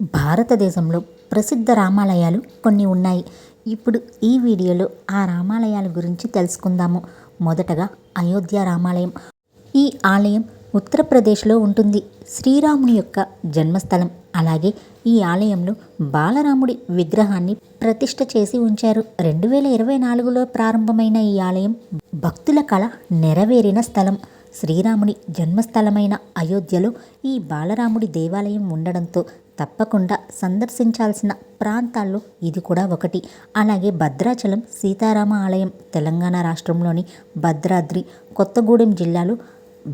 భారతదేశంలో ప్రసిద్ధ రామాలయాలు కొన్ని ఉన్నాయి. ఇప్పుడు ఈ వీడియోలో ఆ రామాలయాల గురించి తెలుసుకుందాము. మొదటగా అయోధ్య రామాలయం. ఈ ఆలయం ఉత్తరప్రదేశ్లో ఉంటుంది. శ్రీరాముని యొక్క జన్మస్థలం. అలాగే ఈ ఆలయంలో బాలరాముడి విగ్రహాన్ని ప్రతిష్ట చేసి ఉంచారు. రెండు వేల ఇరవై నాలుగులో ప్రారంభమైన ఈ ఆలయం భక్తుల కళ నెరవేరిన స్థలం. శ్రీరాముని జన్మస్థలమైన అయోధ్యలో ఈ బాలరాముడి దేవాలయం ఉండడంతో తప్పకుండా సందర్శించాల్సిన ప్రాంతాల్లో ఇది కూడా ఒకటి. అలాగే భద్రాచలం సీతారామ ఆలయం తెలంగాణ రాష్ట్రంలోని భద్రాద్రి కొత్తగూడెం జిల్లాలో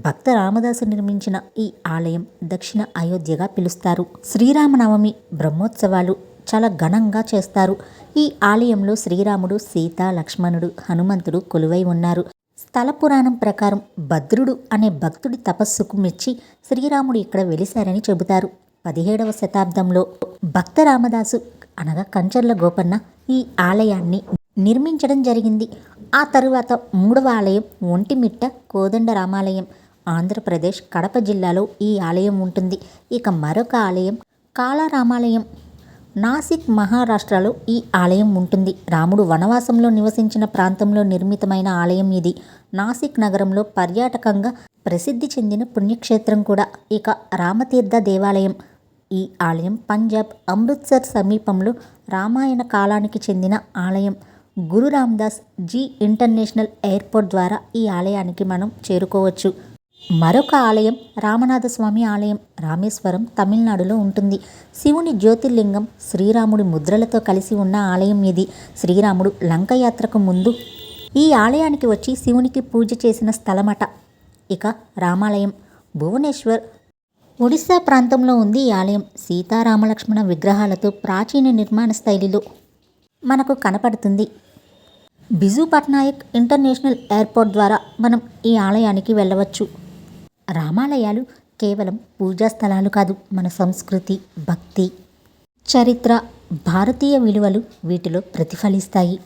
భక్త రామదాసు నిర్మించిన ఈ ఆలయం దక్షిణ అయోధ్యగా పిలుస్తారు. శ్రీరామనవమి బ్రహ్మోత్సవాలు చాలా ఘనంగా చేస్తారు. ఈ ఆలయంలో శ్రీరాముడు సీత లక్ష్మణుడు హనుమంతుడు కొలువై ఉన్నారు. స్థల పురాణం ప్రకారం భద్రుడు అనే భక్తుడి తపస్సుకు మెచ్చి శ్రీరాముడు ఇక్కడ వెలిశారని చెబుతారు. పదిహేడవ శతాబ్దంలో భక్త రామదాసు అనగా కంచర్ల గోపన్న ఈ ఆలయాన్ని నిర్మించడం జరిగింది. ఆ తరువాత మూడవ ఆలయం ఒంటిమిట్ట కోదండ రామాలయం ఆంధ్రప్రదేశ్ కడప జిల్లాలో ఈ ఆలయం ఉంటుంది. ఇక మరొక ఆలయం కాళారామాలయం. నాసిక్ మహారాష్ట్రలో ఈ ఆలయం ఉంటుంది. రాముడు వనవాసంలో నివసించిన ప్రాంతంలో నిర్మితమైన ఆలయం ఇది. నాసిక్ నగరంలో పర్యాటకంగా ప్రసిద్ధి చెందిన పుణ్యక్షేత్రం కూడా. ఇక రామతీర్థ దేవాలయం. ఈ ఆలయం పంజాబ్ అమృత్సర్ సమీపంలో రామాయణ కాలానికి చెందిన ఆలయం. గురు రామ్దాస్ జీ ఇంటర్నేషనల్ ఎయిర్పోర్ట్ ద్వారా ఈ ఆలయానికి మనం చేరుకోవచ్చు. మరొక ఆలయం రామనాథస్వామి ఆలయం రామేశ్వరం తమిళనాడులో ఉంటుంది. శివుని జ్యోతిర్లింగం శ్రీరాముడి ముద్రలతో కలిసి ఉన్న ఆలయం ఇది. శ్రీరాముడు లంక యాత్రకు ముందు ఈ ఆలయానికి వచ్చి శివునికి పూజ చేసిన స్థలమట. ఇక రామాలయం. భువనేశ్వర్ ఒడిశా ప్రాంతంలో ఉంది ఈ ఆలయం. సీతారామలక్ష్మణ విగ్రహాలతో ప్రాచీన నిర్మాణ శైలిలో మనకు కనపడుతుంది. బిజు పట్నాయక్ ఇంటర్నేషనల్ ఎయిర్పోర్ట్ ద్వారా మనం ఈ ఆలయానికి వెళ్ళవచ్చు. రామాలయాలు కేవలం పూజా స్థలాలు కాదు మన సంస్కృతి భక్తి చరిత్ర భారతీయ విలువలు వీటిలో ప్రతిఫలిస్తాయి.